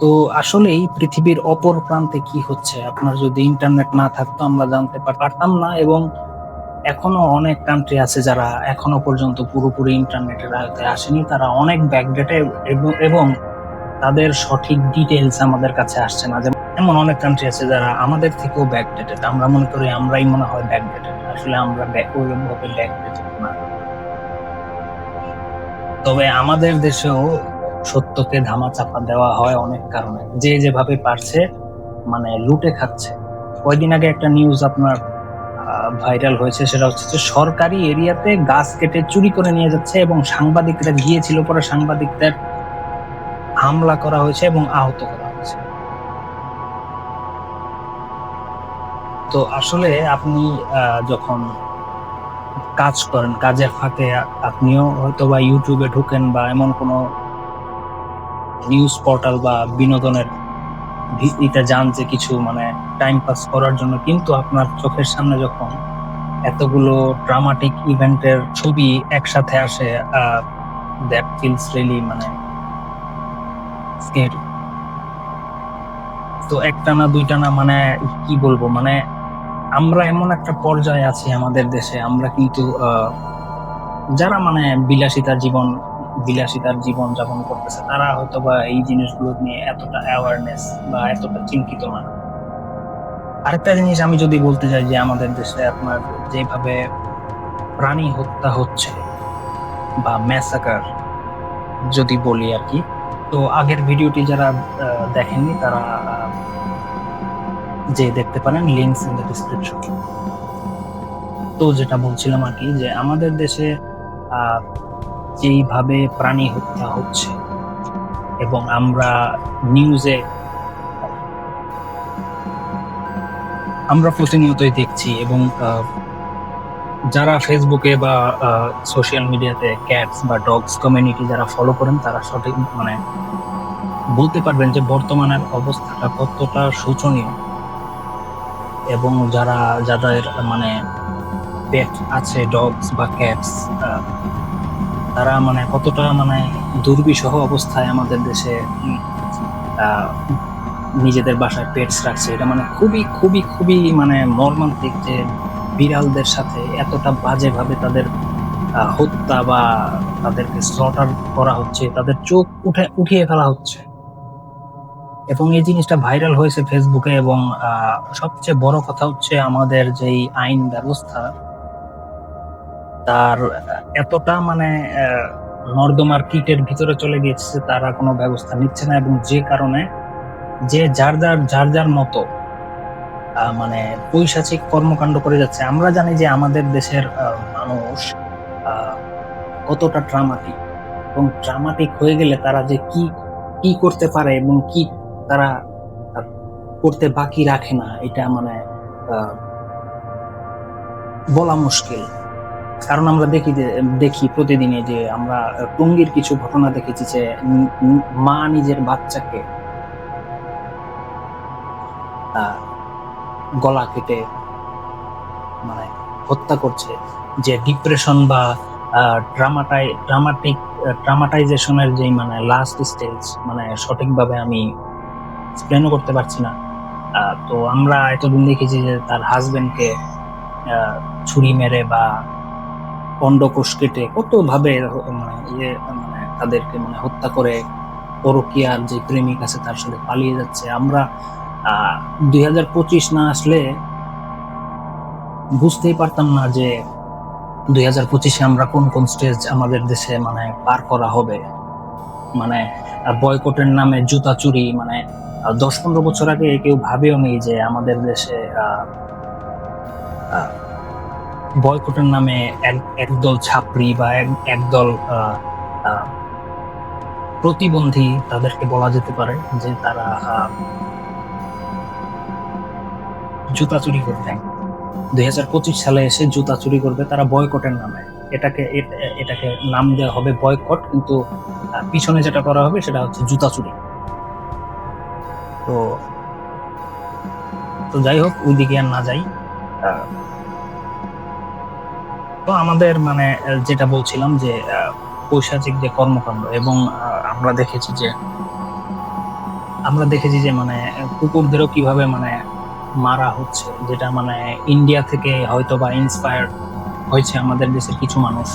তো আসলেই পৃথিবীর অপর প্রান্তে কি হচ্ছে? আপনার যদি ইন্টারনেট না থাকতো আমরা জানতে পারতাম না এবং এখনও অনেক কান্ট্রি আছে যারা এখনও পর্যন্ত পুরোপুরি ইন্টারনেটের আয়তায় আসেনি। তারা অনেক ব্যাকডেটে এবং তাদের সঠিক ডিটেলস আমাদের কাছে আসছে না। এমন অনেক কান্ট্রি আছে যারা আমাদের থেকেও ব্যাকডেটেড আমরা মনে করি আমরাই মনে হয় ব্যাকডেটেড আসলে আমরা ওইরকমভাবে ব্যাকডেটেড না। তবে আমাদের দেশেও সত্যকে ধামা চাপা দেওয়া হয় অনেক কারণে। যে যেভাবে পারছে মানে লুটে খাচ্ছে। কয়দিন আগে একটা নিউজ আপনার ভাইরাল হয়েছে, সেটা হচ্ছে যে সরকারি এরিয়াতে গাছ কেটে চুরি করে নিয়ে যাচ্ছে এবং সাংবাদিকরা গিয়েছিল পরে সাংবাদিকদের হামলা করা হয়েছে এবং আহত করা হয়েছে। তো আসলে আপনি যখন কাজ করেন, কাজের ফাঁকে আপনিও হয়তো বা ইউটিউবে ঢুকেন বা এমন কোনো নিউজ পোর্টাল বা বিনোদনের ভিত্তিতে যান যে কিছু মানে টাইম পাস করার জন্য, কিন্তু আপনার চোখের সামনে যখন এতগুলো ড্রামাটিক ইভেন্টের ছবি একসাথে আসে দ্যাট ফিলস রিয়েলি মানে তো একটা না দুইটা না মানে কি বলব মানে আমরা এমন একটা পর্যায়ে আছি আমাদের দেশে, আমরা কিন্তু যারা মানে বিলাসিতা জীবন বিলাসিতার জীবন যাপন করতেছে, তারা হয়তো বা এই জিনিসগুলো নিয়ে এতটা অ্যাওয়ারনেস বা এতটা চিন্তিত না। আরেকটা জিনিস আমি যদি বলতে চাই যে আমাদের দেশে আপনার যেভাবে প্রাণী হত্যা হচ্ছে বা ম্যাসাকার যদি বলি আর কি, তো আগের ভিডিওটি যারা দেখেননি তারা যে দেখতে পারেন লিঙ্কস ইন দ্য ডিসক্রিপশন তো যেটা বলছিলাম আর কি যে আমাদের দেশে যেইভাবে প্রাণী হত্যা হচ্ছে। এবং আমরা নিউজে আমরা প্রতিনিয়তই দেখছি এবং যারা ফেসবুকে বা সোশ্যাল মিডিয়াতে ক্যাটস বা ডগস কমিউনিটি যারা ফলো করেন, তারা সঠিক মানে বলতে পারবেন যে বর্তমানের অবস্থাটা কতটা শোচনীয়। এবং যারা, যাদের মানে পেট আছে ডগস বা ক্যাটস তারা মানে কতটা মানে দুর্বিষহ অবস্থায় আমাদের দেশে নিজেদের বাসায় পেটস রাখছে। এটা মানে খুবই খুবই খুবই মানে মর্মান্তিক যে বিড়ালদের সাথে এতটা বাজেভাবে তাদের হত্যা বা তাদেরকে স্লটার করা হচ্ছে, তাদের চোখ উঠে, উঠিয়ে ফেলা হচ্ছে। এবং এই জিনিসটা ভাইরাল হয়েছে ফেসবুকে এবং সবচেয়ে বড় কথা হচ্ছে আমাদের যেই আইন ব্যবস্থা তার এতটা মানে নর্দমার কিটের ভিতরে চলে গিয়েছে, তারা কোনো ব্যবস্থা নিচ্ছে না এবং যে কারণে যে যার যার যার যার মতো মানে পৈশাচিক কর্মকাণ্ড করে যাচ্ছে। আমরা জানি যে আমাদের দেশের মানুষ কতটা ট্রামাটিক এবং ট্রামাটিক হয়ে গেলে তারা যে কি কি করতে পারে এবং কি তারা করতে বাকি রাখে না, এটা মানে বলা মুশকিল। কারণ আমরা দেখি যে, দেখি প্রতিদিনই যে আমরা টঙ্গির কিছু ঘটনা দেখেছি যে মা নিজের বাচ্চাকে গলা কেটে মানে হত্যা করছে। যে ডিপ্রেশন বা ড্রামাটাই ড্রামাটিক ড্রামাটাইজেশনের যেই মানে লাস্ট স্টেজ মানে সঠিকভাবে আমি এক্সপ্লেনও করতে পারছি না। তো আমরা এতদিন দেখেছি যে তার হাজবেন্ডকে ছুরি মেরে বা অন্ডকোষ কেটে কতভাবে মানে ইয়ে মানে তাদেরকে মানে হত্যা করে পরকিয়ার যে প্রেমিক আছে তার সাথে পালিয়ে যাচ্ছে। আমরা দুই হাজার পঁচিশ না আসলে বুঝতেই পারতাম না যে দুই হাজার পঁচিশে আমরা কোন কোন স্টেজ আমাদের দেশে মানে পার করা হবে। মানে বয়কটের নামে জুতা চুরি মানে দশ পনেরো বছর আগে কেউ ভাবেও নেই যে আমাদের দেশে বয়কটের নামে একদল ছাত্রী বা একদল প্রতিবন্ধী তাদেরকে বলা যেতে পারে যে তারা জুতা চুরি করবে দুই হাজার পঁচিশ সালে এসে জুতা চুরি করবে তারা বয়কটের নামে। এটাকে এটাকে নাম দেওয়া হবে বয়কট, কিন্তু পিছনে যেটা করা হবে সেটা হচ্ছে জুতা চুরি। তো তো যাই হোক ওই দিকে আর না যাই। তো আমাদের মানে যেটা বলছিলাম যে পৈশাচিক যে কর্মকাণ্ড এবং আমরা দেখেছি যে, আমরা দেখেছি যে মানে কুকুরদেরও কীভাবে মানে মারা হচ্ছে, যেটা মানে ইন্ডিয়া থেকে হয়তো বা ইন্সপায়ার হয়েছে আমাদের দেশের কিছু মানুষ।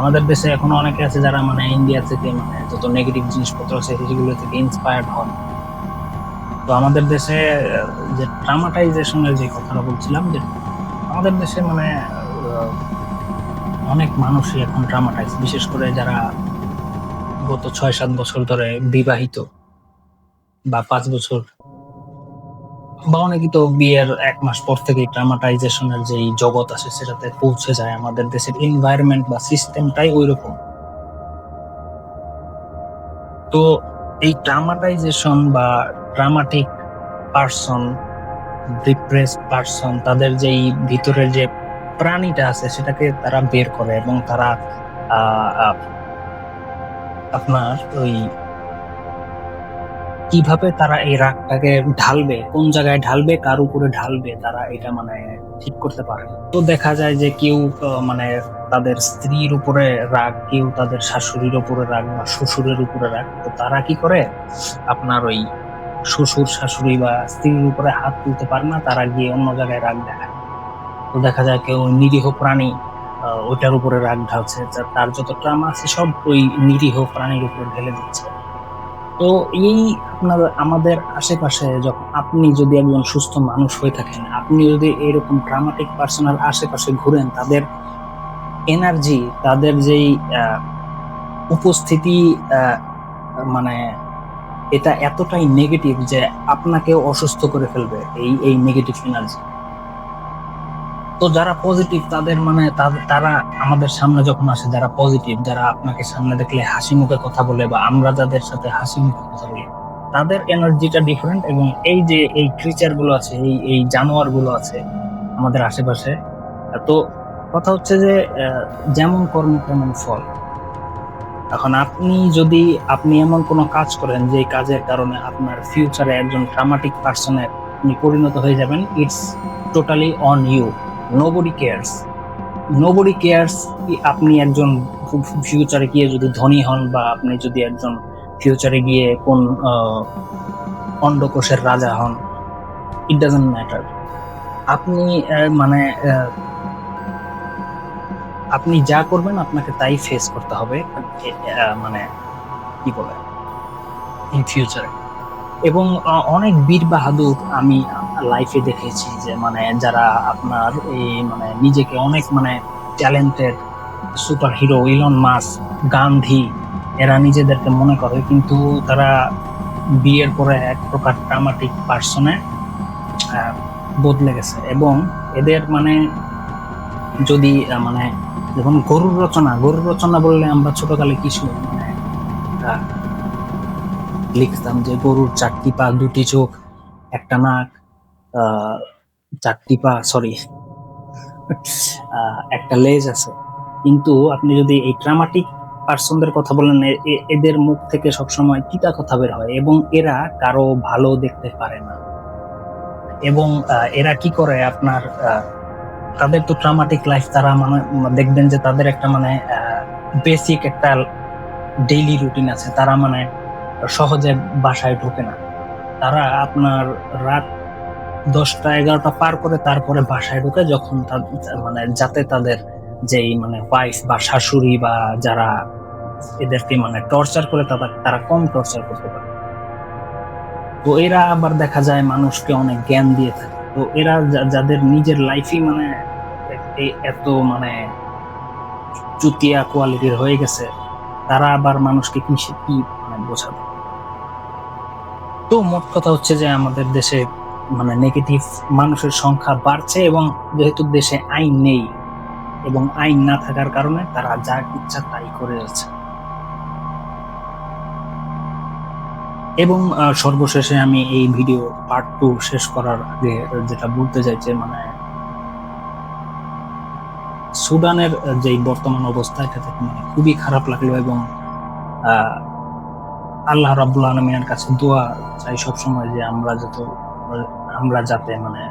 আমাদের দেশে এখনও অনেকে আছে যারা মানে ইন্ডিয়া থেকে মানে যত নেগেটিভ জিনিসপত্র আছে, সেগুলো থেকে ইন্সপায়ার্ড হন। তো আমাদের দেশে যে ট্রামাটাইজেশনের যে কথাটা বলছিলাম যে, আমাদের দেশে মানে অনেক মানুষই এখন ট্রামাটাইজ বিশেষ করে যারা গত ছয়, সাত বছর ধরে বিবাহিত বা পাঁচ বছর বা অনেকেই তো বিয়ের এক মাস পর থেকেই ট্রামাটাইজেশনের যে জগৎ আছে, সেটাতে পৌঁছে যায় আমাদের দেশের এনভায়রনমেন্ট বা সিস্টেমটাই ওই রকম তো এই ট্রামাটাইজেশন বা ট্রামাটিক পার্সন ডিপ্রেস পার্সন তাদের যেই ভিতরের যে প্রাণীটা আছে সেটাকে তারা বের করে এবং তারা আপনার ওই কীভাবে তারা এই রাগটাকে ঢালবে, কোন জায়গায় ঢালবে, কার উপরে ঢালবে, তারা এটা মানে ঠিক করতে পারে তো দেখা যায় যে কেউ মানে তাদের স্ত্রীর উপরে রাগ, কেউ তাদের শাশুড়ির উপরে রাগ বা শ্বশুরের উপরে রাগ, তো তারা কি করে? আপনার ওই শ্বশুর, শাশুড়ি বা স্ত্রীর উপরে হাত তুলতে পারে না, তারা গিয়ে অন্য জায়গায় রাগ দেখায়। তো দেখা যায় কেউ নিরীহ প্রাণী ওইটার উপরে রাগ ঢালছে তার যত ট্রামা আছে সব ওই নিরীহ প্রাণীর উপরে ঢেলে দিচ্ছে। তো এই আপনার, আমাদের আশেপাশে যখন আপনি যদি একজন সুস্থ মানুষ হয়ে থাকেন, আপনি যদি এরকম ড্রামাটিক পার্সোনাল আশেপাশে ঘুরেন, তাদের এনার্জি তাদের যেই উপস্থিতি মানে এটা এতটাই নেগেটিভ যে আপনাকেও অসুস্থ করে ফেলবে এই এই নেগেটিভ এনার্জি তো যারা পজিটিভ তাদের মানে তারা আমাদের সামনে যখন আসে, যারা পজিটিভ যারা আপনাকে সামনে দেখলে হাসি মুখে কথা বলে বা আমরা যাদের সাথে হাসি মুখে কথা বলি, তাদের এনার্জিটা ডিফারেন্ট এবং এই যে এই ক্রিচারগুলো আছে, এই এই জানোয়ারগুলো আছে আমাদের আশেপাশে, তো কথা হচ্ছে যে যেমন কর্ম তেমন ফল। এখন আপনি যদি, আপনি এমন কোনো কাজ করেন যে কাজের কারণে আপনার ফিউচারে একজন ড্রামাটিক পার্সনের আপনি পরিণত হয়ে যাবেন it's totally on you nobody cares nobody cares আপনি একজন ফিউচারে গিয়ে যদি ধনী হন বা আপনি যদি একজন ফিউচারে গিয়ে কোন অন্ডকোষের রাজা হন ইট ডাজন্ট ম্যাটার আপনি মানে আপনি যা করবেন আপনাকে তাই ফেস করতে হবে মানে কি বলে ইন ফিউচারে এবং অনেক বীর বাহাদুর আমি লাইফে দেখেছি যে মানে যারা আপনার এই মানে নিজেকে অনেক মানে talented super hero Elon Musk Gandhi এরা নিজেদেরকে মনে করে, কিন্তু তারা বিয়ের পরে এক প্রকার ড্রামাটিক পার্সনে বদলে গেছে। এবং এদের মানে যদি মানে যেমন গরুর রচনা গরুর রচনা বললে আমরা ছোটকালে কিছু মানে লিখতাম যে গরুর চারটি পা, দুটি চোখ, একটা নাক চারটি পা সরি একটা লেজ আছে। কিন্তু আপনি যদি এই ড্রামাটিক পার্সনদের কথা বলেন এদের মুখ থেকে সবসময় তিতা কথা বের হয় এবং এরা কারও ভালো দেখতে পারে না। এবং এরা কি করে আপনার তাদের তো ট্রামাটিক লাইফ তারা মানে দেখবেন যে তাদের একটা মানে বেসিক একটা ডেইলি রুটিন আছে। তারা মানে সহজে বাসায় ঢোকে না। তারা আপনার রাত দশটা, এগারোটা পার করে তারপরে বাসায় ঢোকে যখন মানে যাতে তাদের যেই মানে ওয়াইফ বা শাশুড়ি বা যারা এদেরকে মানে টর্চার করে তারা তারা কম টর্চার করতে পারে। তো এরা আবার দেখা যায় মানুষকে অনেক জ্ঞান দিয়ে থাকে। তো এরা যাদের নিজের লাইফই মানে এত মানে চুতিয়া কোয়ালিটির হয়ে গেছে, তারা আবার মানুষকে কি কি মানে বোঝাবে? তো মোট কথা হচ্ছে যে আমাদের দেশে মানে নেগেটিভ মানুষের সংখ্যা বাড়ছে এবং যেহেতু দেশে আইন নেই এবং আইন না থাকার কারণে তারা যা ইচ্ছা তাই করে যাচ্ছে। এবং সর্বশেষে আমি এই ভিডিও পার্ট টু শেষ করার আগে যেটা বলতে চাইছে মানে সুদানের যেই বর্তমান অবস্থা, এটা থেকে মানে খুবই খারাপ লাগল এবং আল্লাহ রাব্বুল আলমিনের কাছে দোয়া চাই সবসময় যে আমরা যত, আমরা যাতে মানে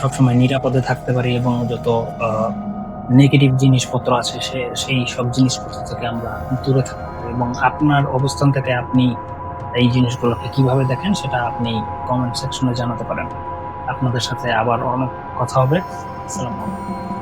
সবসময় নিরাপদে থাকতে পারি এবং যত নেগেটিভ জিনিসপত্র আছে সে, সেই সব জিনিসপত্র থেকে আমরা দূরে থাকতে পারি। এবং আপনার অবস্থান থেকে আপনি এই জিনিসগুলোকে কীভাবে দেখেন সেটা আপনি কমেন্ট সেকশনে জানাতে পারেন। আপনাদের সাথে আবার অনেক কথা হবে। আসসালামু আলাইকুম।